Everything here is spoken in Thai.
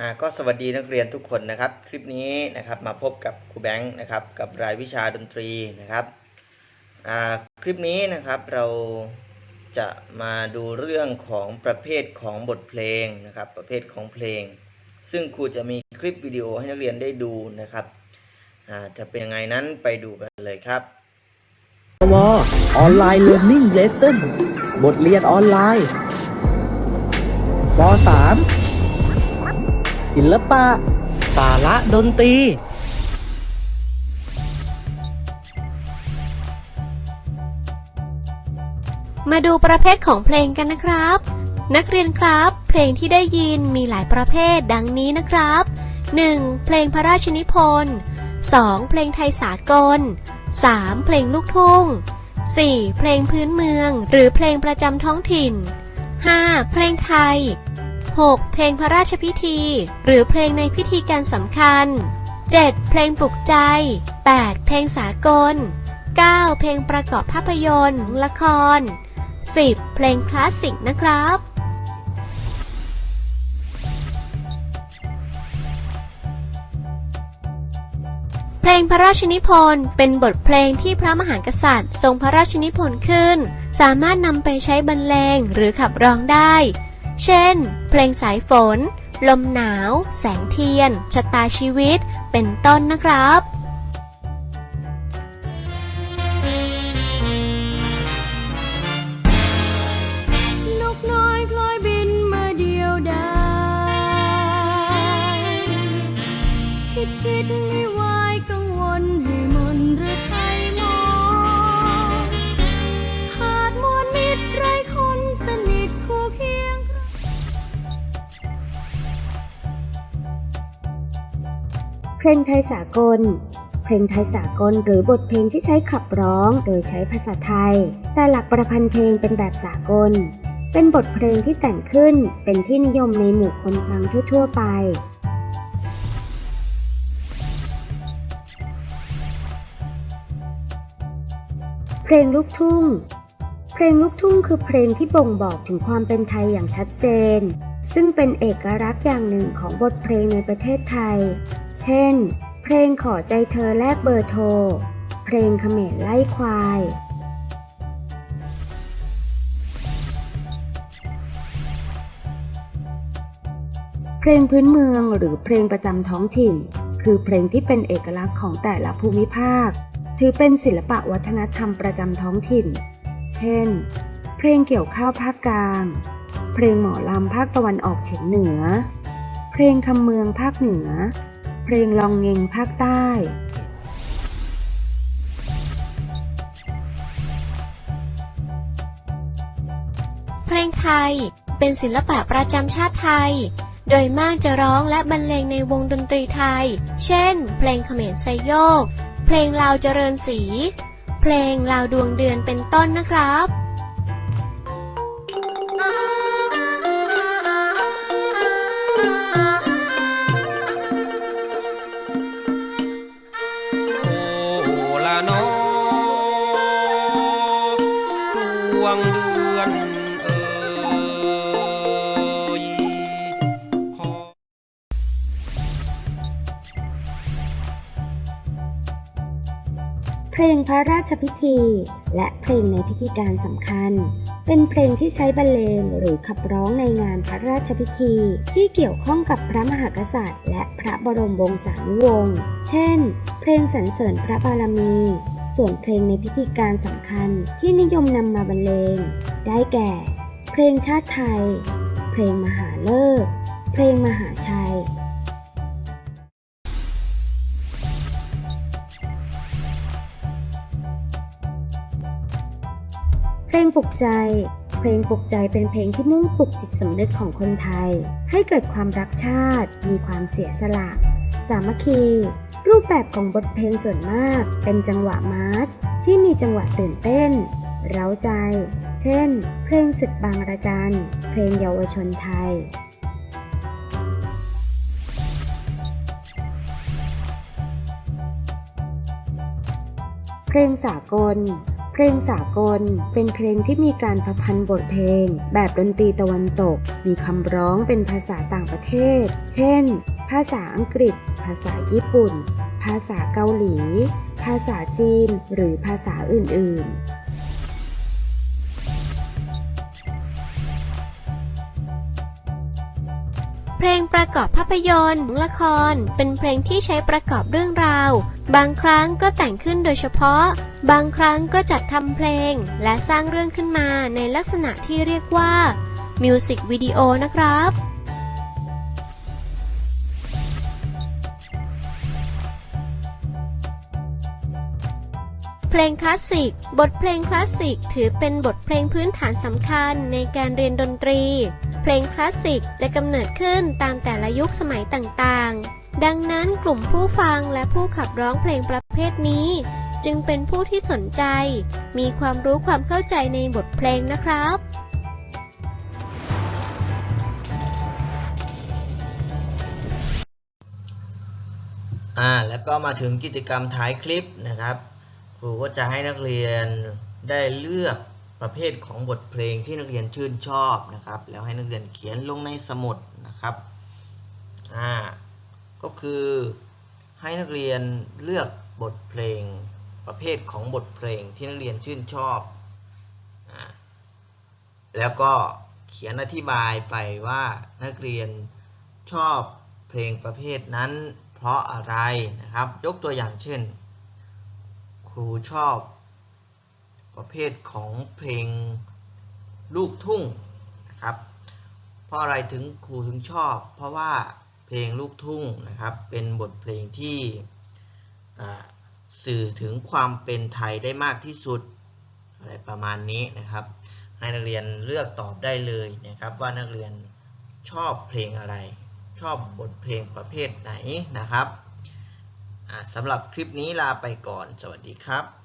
อ่าก็สวัสดีนักเรียนทุกคนนะครับ คลิปนี้นะครับมาพบกับครูแบงค์นะครับกับรายวิชาดนตรีนะครับอ่าคลิปนี้นะครับเราจะมาดูเรื่องของประเภทของบทเพลงนะครับ ประเภทของเพลง ซึ่งครูจะมีคลิปวิดีโอให้นักเรียนได้ดูนะครับอ่าจะเป็นยังไงนั้นไปดูกันเลยครับวออนไลน์เรียนนิ่งเลสเซ่นบทเรียนออนไลน์ป .3 ศิลปะ สาระดนตรี มาดูประเภทของเพลงกันนะครับ นักเรียนครับ เพลงที่ได้ยินมีหลายประเภทดังนี้นะครับ 1. เพลงพระราชนิพนธ์ 2. เพลงไทยสากล 3. เพลงลูกทุ่ง 4. เพลงพื้นเมือง หรือเพลงประจำท้องถิ่น 5. เพลงไทย 6. เพลงพระราชพิธี หรือเพลงในพิธีการสำคัญ 7. เพลงปลุกใจ 8. เพลงสากล 9. เพลงประกอบภาพยนตร์ ละคร 10. เพลงคลาสสิกนะครับ เพลงพระราชนิพนธ์เป็นบทเพลงที่พระมหากษัตริย์ ทรงพระราชนิพนธ์ขึ้น สามารถนำไปใช้บรรเลงหรือขับร้องได้ เช่น เพลงสายฝน ลมหนาว แสงเทียน ชะตาชีวิต เป็นต้นนะครับคิดคิดไม่วายกังว เพลงไทยสากล เพลงไทยสากลหรือบทเพลงที่ใช้ขับร้องโดยใช้ภาษาไทย แต่หลักประพันธ์เพลงเป็นแบบสากล เป็นบทเพลงที่แต่งขึ้นเป็นที่นิยมในหมู่คนฟังทั่ว ๆ ไปเพลงลูกทุ่ง เพลงลูกทุ่งคือเพลงที่บ่งบอกถึงความเป็นไทยอย่างชัดเจน ซึ่งเป็นเอกลักษณ์อย่างหนึ่งของบทเพลงในประเทศไทย เช่น เพลงขอใจเธอแลกเบอร์โทร เพลงเขมรไล่ควาย เพลงพื้นเมืองหรือเพลงประจำท้องถิ่น คือเพลงที่เป็นเอกลักษณ์ของแต่ละภูมิภาค ถือเป็นศิลปะวัฒนธรรมประจำท้องถิ่น เช่น เพลงเกี่ยวข้าวภาคกลาง เพลงหมอลำภาคตะวันออกเฉียงเหนือ เพลงคำเมืองภาคเหนือ เพลงลองเงงภาคใต้เพลงไทยเป็นศิลปะประจำชาติไทย โดยมากจะร้องและบรรเลงในวงดนตรีไทย เช่น เพลงเขมรไซโยก เพลงลาวเจริญศรี เพลงลาวดวงเดือนเป็นต้นนะครับ โอละนอดวงเดือนเอ่ยขอเพลงพระราชพิธี และเพลงในพิธีการสำคัญ เป็นเพลงที่ใช้บรรเลงหรือขับร้องในงานพระราชพิธี ที่เกี่ยวข้องกับพระมหากษัตริย์ และพระบรมวงศานุวงศ์เช่น เพลงสรรเสริญพระบารมี ส่วนเพลงในพิธีการสำคัญที่นิยมนำมาบรรเลง ได้แก่ เพลงชาติไทย เพลงมหาเลิกเพลงมหาชัย พลงปลุกใจ เพลงปลุกใจเป็นเพลงที่มุ่งปลุกจิตสำนึกของคนไทย ให้เกิดความรักชาติ มีความเสียสละ สามัคคี รูปแบบของบทเพลงส่วนมาก เป็นจังหวะมาสที่มีจังหวะตื่นเต้น เร้าใจ เช่น เพลงศึกบางระจัน เพลงเยาวชนไทยเพลงสากล เพลงสากล เป็นเพลงที่มีการประพันธ์บทเพลง แบบดนตรีตะวันตก มีคำร้องเป็นภาษาต่างประเทศ เช่น ภาษาอังกฤษ ภาษาญี่ปุ่น ภาษาเกาหลี ภาษาจีน หรือภาษาอื่นๆเพลงประกอบภาพยนตร์ละคร เป็นเพลงที่ใช้ประกอบเรื่องราว บางครั้งก็แต่งขึ้นโดยเฉพาะ บางครั้งก็จัดทำเพลง และสร้างเรื่องขึ้นมาในลักษณะที่เรียกว่ามิวสิกวิดีโอนะครับเพลงคลาสสิก บทเพลงคลาสสิกถือเป็นบทเพลงพื้นฐานสำคัญในการเรียนดนตรี เพลงคลาสสิกจะกำเนิดขึ้นตามแต่ละยุคสมัยต่างๆ ดังนั้นกลุ่มผู้ฟังและผู้ขับร้องเพลงประเภทนี้ จึงเป็นผู้ที่สนใจ มีความรู้ความเข้าใจในบทเพลงนะครับอ่าแล้วก็มาถึงกิจกรรมท้ายคลิปนะครับ ครูก็จะให้นักเรียนได้เลือกประเภทของบทเพลงที่นักเรียนชื่นชอบนะครับ แล้วให้นักเรียนเขียนลงในสมุดนะครับ ก็คือให้นักเรียนเลือกบทเพลงประเภทของบทเพลงที่นักเรียนชื่นชอบอแล้วก็เขียนอธิบายไปว่านักเรียนชอบเพลงประเภทนั้น เพราะอะไรนะครับ ยกตัวอย่างเช่น ครูชอบประเภทของเพลงลูกทุ่งนะครับ เพราะอะไรถึงครูถึงชอบ เพราะว่า เพลงลูกทุ่งนะครับ เป็นบทเพลงที่สื่อถึงความเป็นไทยได้มากที่สุดอะไรประมาณนี้นะครับ ให้นักเรียนเลือกตอบได้เลยนะครับ ว่านักเรียนชอบเพลงอะไร ชอบบทเพลงประเภทไหนนะครับสำหรับคลิปนี้ลาไปก่อน สวัสดีครับ